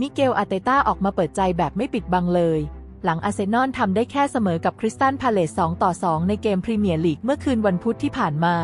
มิเกลอาเตต้าออกมาเปิดใจแบบไม่ปิดบังเลย หลังอาร์เซนอลทำได้แค่เสมอกับคริสตันพาเลส2ต่อ 2 ในเกมพรีเมียร์ลีกเมื่อคืนวันพุธที่ผ่านมา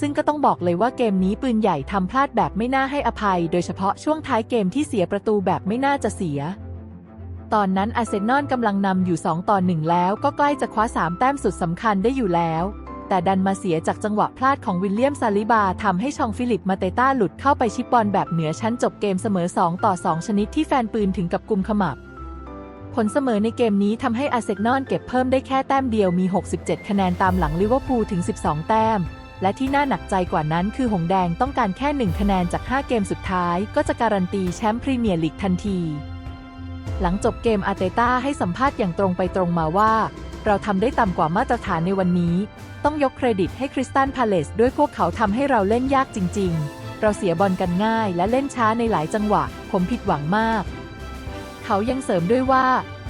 ซึ่งก็ต้องบอกเลยว่าเกมนี้ปืนใหญ่ทำพลาดแบบไม่น่าให้อภัย โดยเฉพาะช่วงท้ายเกมที่เสียประตูแบบไม่น่าจะเสีย ตอนนั้นอาร์เซนอลกำลังนำอยู่ 2 ต่อ 1 แล้วก็ใกล้จะคว้า 3 แต้มสุดสำคัญได้อยู่แล้ว แต่ดันมาเสียจากจังหวะพลาดของวิลเลียมซาลิบาทำให้ชองฟิลิปมาเตต้าหลุดเข้าไปชิปบอลแบบเหนือชั้นจบเกมเสมอ 2 ต่อ 2 ชนิดที่แฟนปืนถึงกับกุมขมับ ผลเสมอในเกมนี้ทำให้อาเซนอลเก็บเพิ่มได้แค่แต้มเดียวมี 67 คะแนนตามหลังลิเวอร์พูลถึง 12 แต้มและที่น่าหนักใจกว่านั้นคือหงแดงต้องการแค่ 1 คะแนนจาก 5 เกมสุดท้าย ก็จะการันตีแชมป์พรีเมียร์ลีกทันที หลังจบเกมอาเตต้าให้สัมภาษณ์อย่างตรงไปตรงมาว่า เราทำได้ต่ำกว่ามาตรฐานในวันนี้ ต้องยกเครดิตให้คริสตันพาเลสด้วยพวกเขาทำให้เราเล่นยากจริง ๆ เราเสียบอลกันง่ายและเล่นช้าในหลายจังหวะ ผมผิดหวังมาก เขายังเสริมด้วยว่า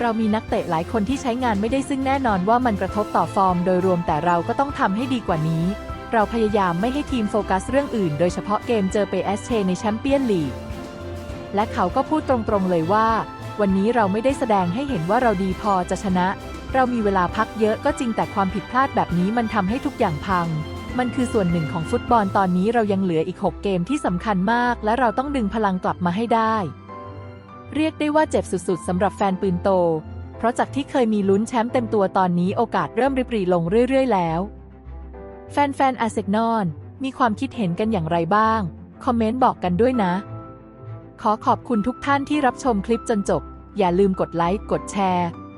เรามีนักเตะหลายคนที่ใช้งานไม่ได้ซึ่งแน่นอนว่ามันกระทบต่อฟอร์มโดยรวมแต่เราก็ต้องทำให้ดีกว่านี้ เราพยายามไม่ให้ทีมโฟกัสเรื่องอื่น โดยเฉพาะเกมเจอเปเอสเชในแชมเปี้ยนลีกและเขาก็พูดตรงๆเลยว่า วันนี้เราไม่ได้แสดงให้เห็นว่าเราดีพอจะชนะ เรามีเวลาพักเยอะก็จริงแต่ความผิดพลาดแบบนี้มันทำให้ทุกอย่างพัง มันคือส่วนหนึ่งของฟุตบอลตอนนี้เรายังเหลืออีก 6 เกมที่สำคัญมาก และเราต้องดึงพลังกลับมาให้ได้ เรียกได้ว่าเจ็บสุดๆสำหรับแฟนปืนโต เพราะจากที่เคยมีลุ้นแชมป์เต็มตัวตอนนี้โอกาสเริ่มริบหรี่ลงเรื่อย ๆ แล้ว แฟนๆอาร์เซนอลมีความคิดเห็นกันอย่างไรบ้าง คอมเมนต์บอกกันด้วยนะ ขอขอบคุณทุกท่านที่รับชมคลิปจนจบ อย่าลืมกดไลค์ กดแชร์